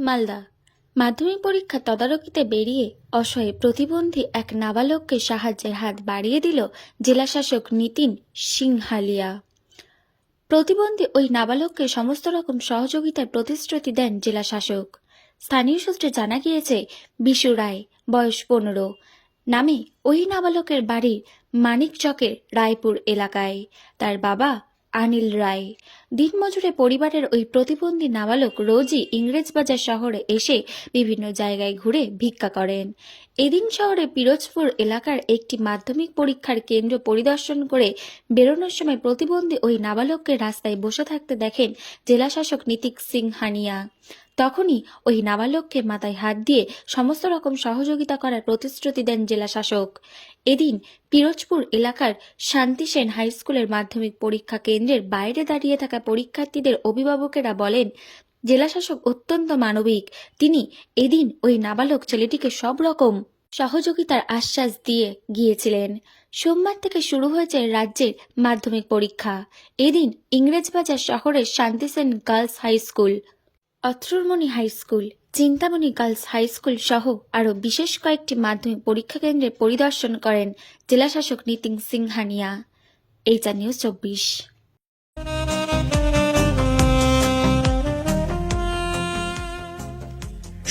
মালদা। মাধ্যমিক পরীক্ষা তদারকিতে বেরিয়ে অসহায় প্রতিবন্ধী এক নাবালককে সাহায্যের হাত বাড়িয়ে দিল জেলাশাসক নিতিন সিংহালিয়া। প্রতিবন্ধী ওই নাবালককে সমস্ত রকম সহযোগিতার প্রতিশ্রুতি দেন জেলাশাসক। স্থানীয় সূত্রে জানা গিয়েছে, বিশু রায়, বয়স পনেরো, নামে ওই নাবালকের বাড়ি মানিকচকের রায়পুর এলাকায়। তার বাবা আনিল রায়। দিনমজুরে পরিবারের ওই প্রতিবন্ধী নাবালক রোজই ইংরেজবাজার শহরে এসে বিভিন্ন জায়গায় ঘুরে ভিক্ষা করেন। এদিন শহরে পিরোজপুর এলাকার একটি মাধ্যমিক পরীক্ষার কেন্দ্র পরিদর্শন করে বেরোনোর সময় প্রতিবন্ধী ওই নাবালককে রাস্তায় বসে থাকতে দেখেন জেলাশাসক নীতিক সিং হানিয়া। তখনই ওই নাবালককে মাথায় হাত দিয়ে সমস্ত রকম সহযোগিতা করার প্রতিশ্রুতি দেন জেলাশাসক। এদিন পিরোজপুর এলাকার শান্তি সেন হাই স্কুলের মাধ্যমিক পরীক্ষা কেন্দ্রের বাইরে দাঁড়িয়ে থাকা পরীক্ষার্থীদের অভিভাবকেরা বলেন, জেলাশাসক অত্যন্ত মানবিক। তিনি এদিন ওই নাবালক ছেলেটিকে সব রকম সহযোগিতার আশ্বাস দিয়ে গিয়েছিলেন। সোমবার থেকে শুরু হয়েছে রাজ্যের মাধ্যমিক পরীক্ষা। এদিন ইংরেজবাজার শহরের Shantisen girls high school অথ্রুরমণি high school, Chintamani girls high school সহ আরও বিশেষ কয়েকটি মাধ্যমিক পরীক্ষা কেন্দ্রের পরিদর্শন করেন জেলাশাসক নিতিন সিংহানিয়া। এইচআর নিউজ চব্বিশ।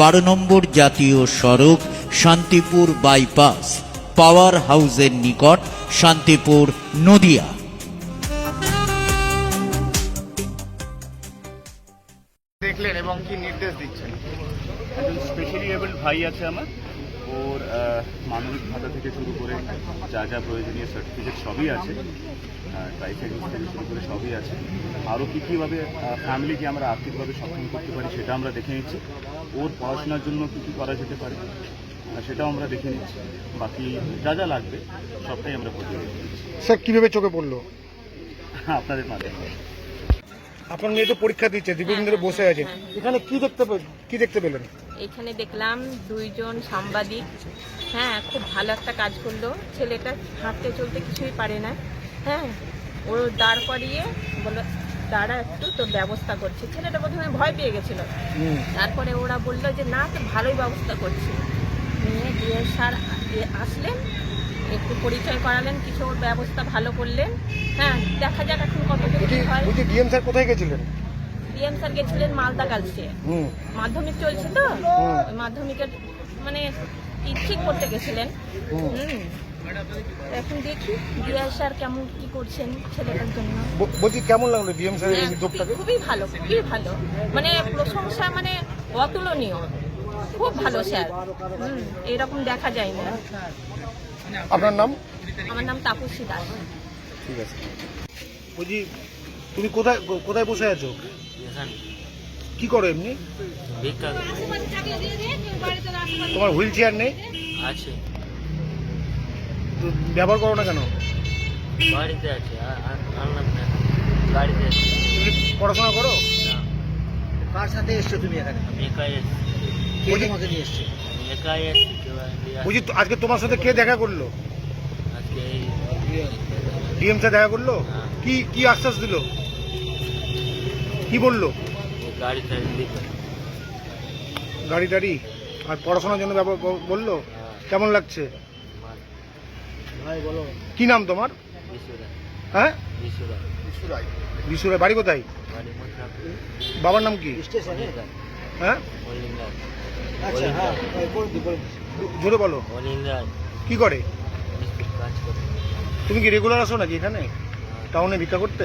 বারো নম্বর জাতীয় সড়ক শান্তিপুর বাইপাস পাওয়ার হাউসের নিকট শান্তিপুর নদিয়া। দেখলেন এবং কি নির্দেশ দিচ্ছেন? একজন স্পেশালি এবলড ভাই আছে আমার। ওর মানবিক ভাতা থেকে শুরু করে যা যা প্রয়োজনীয় সার্টিফিকেট সবই আছে। ট্রাইসাইকেল থেকে শুরু করে সবই আছে। আরও কী কীভাবে ফ্যামিলিকে আমরা আর্থিকভাবে সক্ষম করতে পারি সেটা আমরা দেখে নিচ্ছি। ওর পড়াশোনার জন্য কী কী করা যেতে পারে সেটাও আমরা দেখে নিচ্ছি। বাকি যা যা লাগবে সবটাই আমরা করতে স্যার কীভাবে চোখে পড়ল? আপনাদের মাধ্যমে আপনার মেয়ে তো পরীক্ষা দিচ্ছে দীর্ঘদিন ধরে বসে আছে। এখানে কি দেখতে কি দেখতে পেলেন? এখানে দেখলাম দুইজন সাংবাদিক। হ্যাঁ খুব ভালো একটা কাজ করল। ছেলেটা হাঁটতে চলতে কিছুই পারে না। হ্যাঁ ও দাঁড় করিয়ে বলল দাঁড়া একটু তো ব্যবস্থা করছে। ছেলেটা প্রথমে ভয় পেয়ে গেছিল। তারপরে ওরা বলল যে না তো ভালোই ব্যবস্থা করছি। নিয়ে দিয়ে স্যার আসলেন একটু পরিচয় করালেন কিছু ওর ব্যবস্থা ভালো করলেন। হ্যাঁ দেখা যাক এখন বলছি কি হয়। ডিএম স্যার কোথায় গেছিলেন? ডিএম স্যার গেছিলেন মালদা হুম। মাধ্যমিক চলছে তো? মাধ্যমিকের মানে ঠিক করতে গেছিলেন। হুম। এখন দেখি ডিআর স্যার কেমন কি করছেন ছেলেটার জন্য। বলছি কেমন লাগল ডিএম স্যারের এই হ্যাঁ, উদ্যোগটাকে খুবই ভালো খুবই ভালো। মানে প্রশংসা মানে অতুলনীয়। খুব ভালো স্যার। এরকম দেখা যায় না। আপনার নাম? আমার নাম তাপসী দাস। ঠিক আছে। বলছি তুমি কোথায় কোথায় বসে আছো? কি করো এমনি? তোমার হুইল চেয়ার নেই? আছে। ব্যবহার করো না কেন? বাড়িতে আছে আনলাম না। গাড়িতে আছে। তুমি পড়াশোনা করো? না। কার সাথে এসছো তুমি এখানে? আমি একাই এসেছি। কে বলছি- তোমাকে নিয়ে এসছে? একাই এসেছি তো আজকে তোমার সাথে কে দেখা করল? আজকে এই ডিএম স্যার দেখা করল? হ্যাঁ। কি কি আশ্বাস দিল? কি বলল? গাড়িতে গাড়ি টাড়ি আর পড়াশোনার জন্য বলল? কেমন লাগছে? কি নাম তোমার? হ্যাঁ? বিশুরা রায় বাড়ি কোথায়? বাবার নাম কি? হ্যাঁ? আচ্ছা হ্যাঁ। জোরে বলো। কি করে? মিস্ত্রির কাজ করে। তুমি কি রেগুলার আসো নাকি এখানে? টাউনে ভিক্ষা করতে?